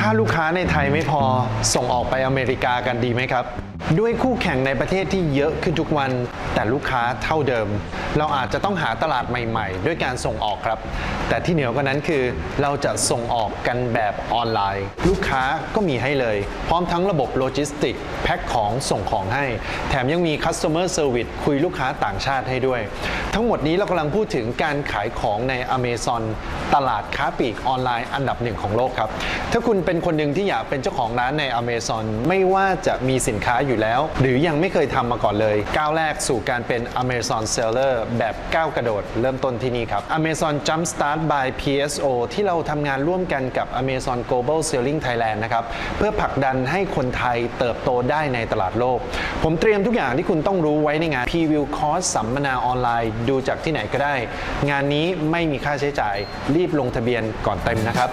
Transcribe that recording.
ถ้าลูกค้าในไทยไม่พอส่งออกไปอเมริกากันดีไหมครับ ด้วยคู่แข่งในประเทศที่เยอะขึ้นทุกวัน แต่ลูกค้าเท่าเดิม เราอาจจะต้องหาตลาดใหม่ ๆ ด้วยการส่งออกครับ แต่ที่เหนือกว่านั้นคือเราจะส่งออกกันแบบออนไลน์ ลูกค้าก็มีให้เลย พร้อมทั้งระบบโลจิสติกแพ็คของส่งของให้ แถมยังมี Customer Service คุยลูกค้าต่างชาติให้ด้วย ทั้งหมดนี้เรากำลังพูดถึงการขายของใน Amazon ตลาดค้าปลีกออนไลน์อันดับหนึ่งของโลกครับถ้าคุณเป็นคนหนึ่งที่อยากเป็นเจ้าของร้านใน Amazon ไม่ว่าจะมีสินค้าอยู่แล้ว หรือยังไม่เคยทำมาก่อนเลย ก้าวแรกสู่การเป็น Amazon Seller แบบก้าวกระโดด เริ่มต้นที่นี่ครับ Amazon Jumpstart by PSO ที่เราทำงานร่วมกันกับ Amazon Global Selling Thailand นะครับ เพื่อผลักดันให้คนไทยเติบโตได้ในตลาดโลก ผมเตรียมทุกอย่างที่คุณต้องรู้ไว้ในงาน Preview Course สัมมนาออนไลน์ดูจากที่ไหนก็ได้ งานนี้ไม่มีค่าใช้จ่าย รีบลงทะเบียนก่อนเต็มนะครับ